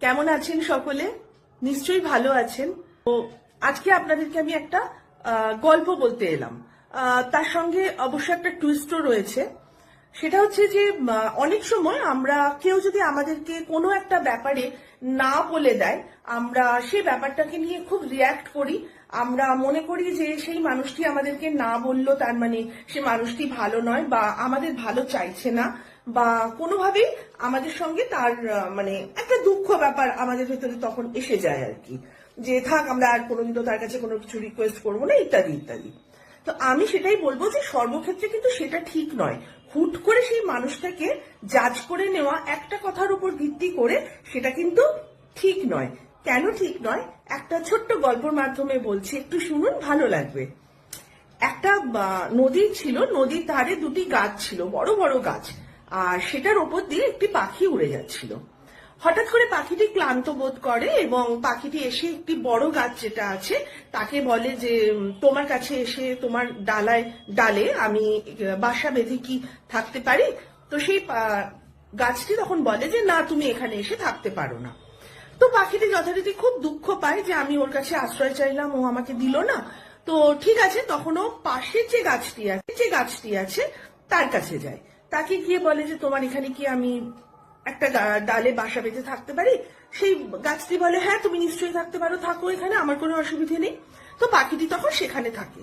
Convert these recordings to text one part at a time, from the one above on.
কেমন আছেন সকলে? নিশ্চয়ই ভালো আছেন। তো আজকে আপনাদেরকে আমি একটা গল্প বলতে এলাম। তার সঙ্গে অবশ্য একটা টুইস্টও রয়েছে। সেটা হচ্ছে যে অনেক সময় আমরা, কেউ যদি আমাদেরকে কোনো একটা ব্যাপারে না বলে দেয়, আমরা সেই ব্যাপারটাকে নিয়ে খুব রিয়াক্ট করি। আমরা মনে করি যে, সেই মানুষটি আমাদেরকে না বলল, তার মানে সে মানুষটি ভালো নয় বা আমাদের ভালো চাইছে না। বা কোনোভাবেই আমাদের সঙ্গে তার মানে একটা দুঃখ ব্যাপার আমাদের ভেতরে তখন এসে যায় আর কি। যে থাক, আমরা আর কোনোদিন তো তার কাছে কোনো কিছু রিকোয়েস্ট করব না, ইত্যাদি ইত্যাদি। তো আমি সেটাই বলব যে সর্বক্ষেত্রে কিন্তু সেটা ঠিক নয়। হুট করে সেই মানুষটাকে জাজ করে নেওয়া, একটা কথার উপর ভিত্তি করে সেটা কিন্তু ঠিক নয়। কেন ঠিক নয়? একটা ছোট্ট গল্পের মাধ্যমে বলছি, একটু শুনুন, ভালো লাগবে। একটা নদী ছিল, নদীর ধারে দুটি গাছ ছিল, বড় বড় গাছ। আর সেটার ওপর দিয়ে একটি পাখি উড়ে যাচ্ছিল। হঠাৎ করে পাখিটি ক্লান্ত বোধ করে এবং পাখিটি এসে একটি বড় গাছ যেটা আছে, তাকে বলে যে তোমার কাছে এসে তোমার ডালায়, ডালে আমি বাসা বেঁধে কি থাকতে পারি? তো সেই গাছটি তখন বলে যে, না, তুমি এখানে এসে থাকতে পারো না। তো পাখিটি যথারীতি খুব দুঃখ পায় যে, আমি ওর কাছে আশ্রয় চাইলাম, ও আমাকে দিল না। তো ঠিক আছে তখন ও পাশের যে গাছটি আছে, যে গাছটি আছে, তার কাছে যায়। তাকে গিয়ে বলে যে, তোমার এখানে কি আমি একটা ডালে বাসা বেঁধে থাকতে পারি? সেই গাছটি বলে হ্যাঁ তুমি নিশ্চয়ই থাকতে পারো, থাকো এখানে, আমার কোনো অসুবিধে নেই। তো পাখিটি তখন সেখানে থাকে।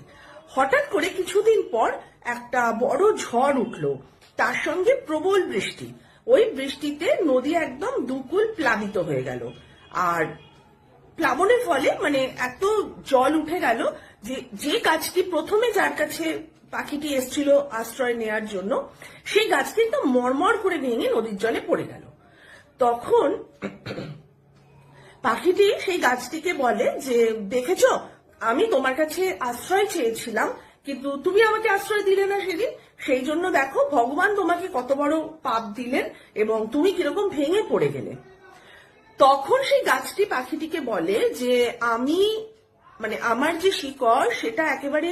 হঠাৎ করে কিছুদিন পর একটা বড় ঝড় উঠল, তার সঙ্গে প্রবল বৃষ্টি। ওই বৃষ্টিতে নদী একদম দুকুল প্লাবিত হয়ে গেল। আর প্লাবনের ফলে মানে এত জল উঠে গেল যে যে গাছটি প্রথমে যার কাছে পাখিটি এসেছিল আশ্রয় নেয়ার জন্য। সেই গাছটি একদম মরমর করে ভেঙে নদীর জলে পড়ে গেল। তখন পাখিটি সেই গাছটিকে বলে যে, দেখেছ? আমি তোমার কাছে আশ্রয় চেয়েছিলাম, কিন্তু তুমি আমাকে আশ্রয় দিলে না সেদিন। সেই জন্য দেখো, ভগবান তোমাকে কত বড় পাপ দিলেন এবং তুমি কীরকম ভেঙে পড়ে গেলে। তখন সেই গাছটি পাখিটিকে বলে যে, আমি মানে আমার যে শিকড়, সেটা একেবারে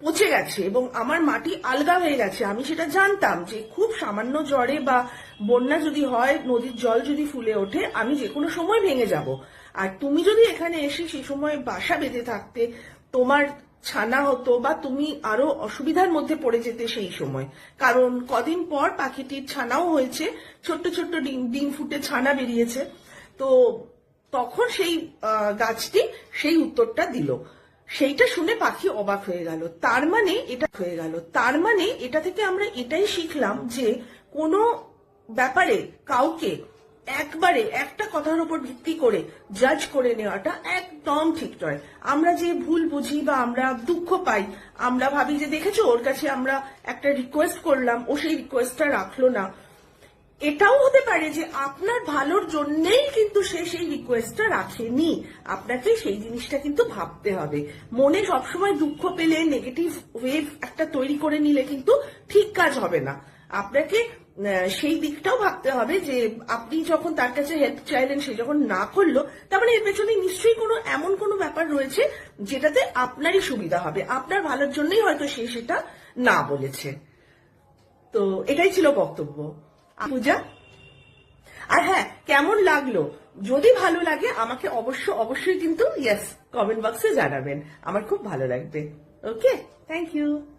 পচে গেছে এবং আমার মাটি আলগা হয়ে গেছে। আমি সেটা জানতাম যে খুব সামান্য জ্বরে বা বন্যা যদি হয়, নদীর জল যদি ফুলে ওঠে, আমি যে কোনো সময় ভেঙে যাব। আর তুমি যদি এখানে এসে সেই সময় বাসা বেঁধে থাকতে, তোমার ছানা হতো বা তুমি আরও অসুবিধার মধ্যে পড়ে যেতে সেই সময়। কারণ কদিন পর পাখিটির ছানাও হয়েছে, ছোট্ট ছোট্ট ডিম ডিম ফুটে ছানা বেরিয়েছে। তো তখন সেই গাছটি সেই উত্তরটা দিল। সেইটা শুনে পাখি অবাক হয়ে গেল। তার মানে এটা হয়ে গেল। তার মানে এটা থেকে আমরা এটাই শিখলাম যে কোনো ব্যাপারে কাউকে একবারে একটা কথার উপর ভিত্তি করে জাজ করে নেওয়াটা একদম ঠিক নয়। আমরা যে ভুল বুঝি বা আমরা দুঃখ পাই, আমরা ভাবি যে, দেখেছ, ওর কাছে আমরা একটা রিকোয়েস্ট করলাম, ও সেই রিকোয়েস্টটা রাখল না। এটাও হতে পারে যে আপনার ভালোর জন্যেই কিন্তু সে সেই রিকোয়েস্টটা রাখেনি। আপনাকে সেই জিনিসটা কিন্তু ভাবতে হবে। মনে সবসময় দুঃখ পেলে নেগেটিভ ওয়েভ একটা তৈরি করে নিলে কিন্তু ঠিক কাজ হবে না। আপনাকে সেই দিকটাও ভাবতে হবে যে আপনি যখন তার কাছে হেল্প চাইলেন, সে যখন না করল, তার মানে এর পেছনে নিশ্চয়ই কোনো এমন কোনো ব্যাপার রয়েছে যেটাতে আপনারই সুবিধা হবে। আপনার ভালোর জন্যই হয়তো সে সেটা না বলেছে। তো এটাই ছিল বক্তব্য। পূজা? আর হ্যাঁ কেমন লাগল? যদি ভালো লাগে, আমাকে অবশ্য অবশ্যই কিন্তু ইয়েস কমেন্ট বক্সে জানাবেন। আমার খুব ভালো লাগবে। Okay thank you